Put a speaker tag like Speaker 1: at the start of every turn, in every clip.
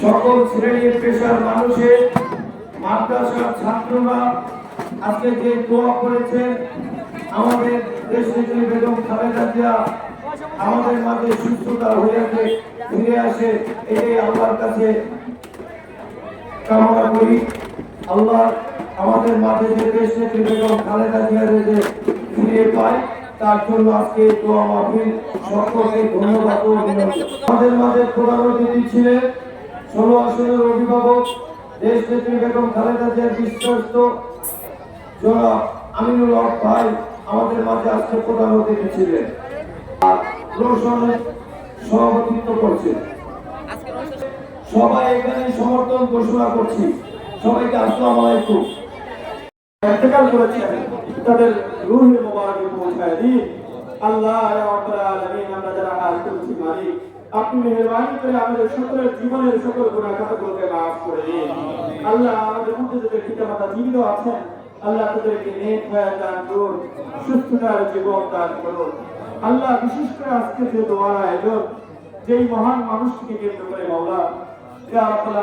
Speaker 1: সকল শ্রেণির পেশার মানুষের মাদ্রাসার ছাত্ররা আজকে যে দোয়া করেছে আমাদের দেশনেত্রী বেগম খালেদা জিয়া আমাদের মাঝে সুস্থতা হয়ে ফিরে আসে এটাই আল্লাহর কাছে কামনা করি আল্লাহ আমাদের মাঝে যে দেশ নেত্রী বেগম খালেদা জিয়ার যে ফিরে পায়। তার জন্য আজকে দোয়া মাহফিল সকলকে ধন্যবাদ আমাদের মাঝে প্রধান ছিলেন ষোলো আসনের অভিভাবক, দেশ নেত্রী বেগম খালেদা জিয়ার বিশ্বস্ত জনাব আমিনুল হক ভাই আমাদের মাঝে আজকে প্রধান ছিলেন। আর রোশন সভাপতিত্ব করছেন। সবাই এখানে সমর্থন ঘোষণা করছি। সবাইকে আসসালামু আলাইকুম।
Speaker 2: ইন্তেকাল করেছেন। তাদের পৌঁছায় দিন। আল্লাহ আলামিন, আমরা যারা আপনি মেহেরবানি করে আমাদের সকলের জীবনের সকল মাফ করে দিন। আল্লাহ আমাদের মধ্যে যাদের পিতা মাতা জীবিত আছেন, আল্লাহ তাদেরকে নেক হয়ে দান করুন, সুস্থতার জীবন দান করুন। আল্লাহ বিশেষ করে আজকে যে দোয়ার আয়োজন, যেই মহান মানুষটিকে কেন্দ্র করে মাওলা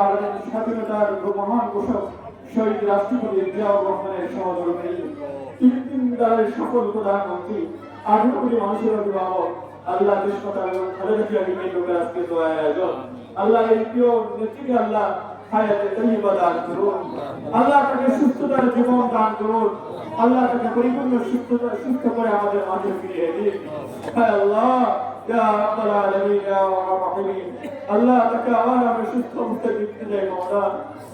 Speaker 2: আলামিন স্বাধীনতার মহান ঘোষক শহীদ রাষ্ট্রপতি জিয়াউর রহমানের সহযোগী ফিলিপিন দলের সকল প্রধানমন্ত্রী, আঠারো কোটি মানুষের অভিভাবক, আল্লাহ কৃষ্ণতা এবং খালেদা জিয়াকে কেন্দ্র করে আজকে আয়োজন। আল্লাহ এই প্রিয় নেত্রীকে আল্লাহ আল্লাহ তাকে সুস্থ করে আমাদের মাঝে ফিরিয়ে দিন। আল্লাহ, ইয়া আল্লাহ তাকে আবার আমরা সুস্থ অবস্থায় দিতে চাই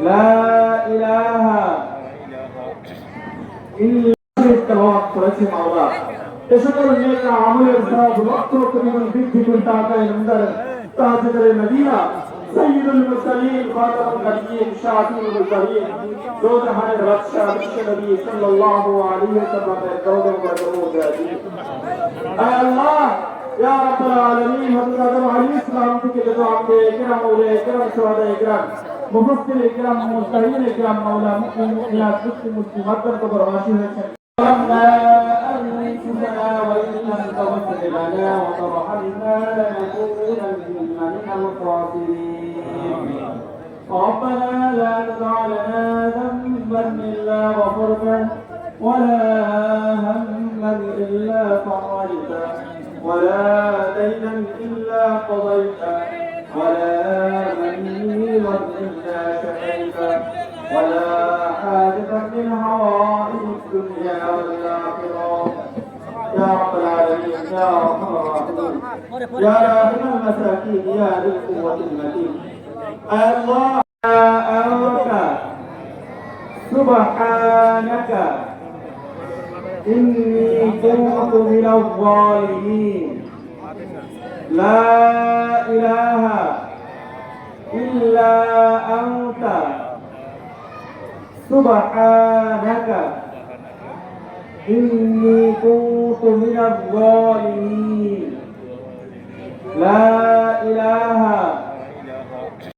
Speaker 2: لا إله إلا তেলাওয়াত করেছে মাওলা এ সকল নেক আমলের সব লক্ষ পরিমাণ বৃদ্ধি করে তাকায় নন্দর তাজদার মদিনা সৈয়দুল মুরসালিন খাতামুল নবিয়্যিন শাফিউল মুরসালিন দো জাহানের বাদশাহ বিশ্ব নবী সাল্লাল্লাহু আলাইহি ওয়াসাল্লামের দরুদ ও দরুদ আয় আল্লাহ ইয়া রাব্বাল আলামিন হযরত আদম আলাইহিস সালাম থেকে যত আমাদের کرام ওলে کرام শুহাদা کرام মুফাসসির کرام মুস্তাহিদ کرام মাওলা মুকিম মুকিয়াত মুসলিম মুসলিমাত কবর হাসি হয়েছে ربنا أنفسنا وإن لم تغفر لنا وترحمنا لنكونن من الخاسرين ربنا لا تدع لنا ذنبا إلا غفرته ولا هما إلا فرجته ولا دينا إلا قضيته يا رب العالمين يا أرحم الراحمين يا راحم المساكين يا ذي القوة المتين الله أمرك سبحانك إني كنت من الظالمين لا إله إلا أنت سبحانك إني كنت من الظالمين لا إله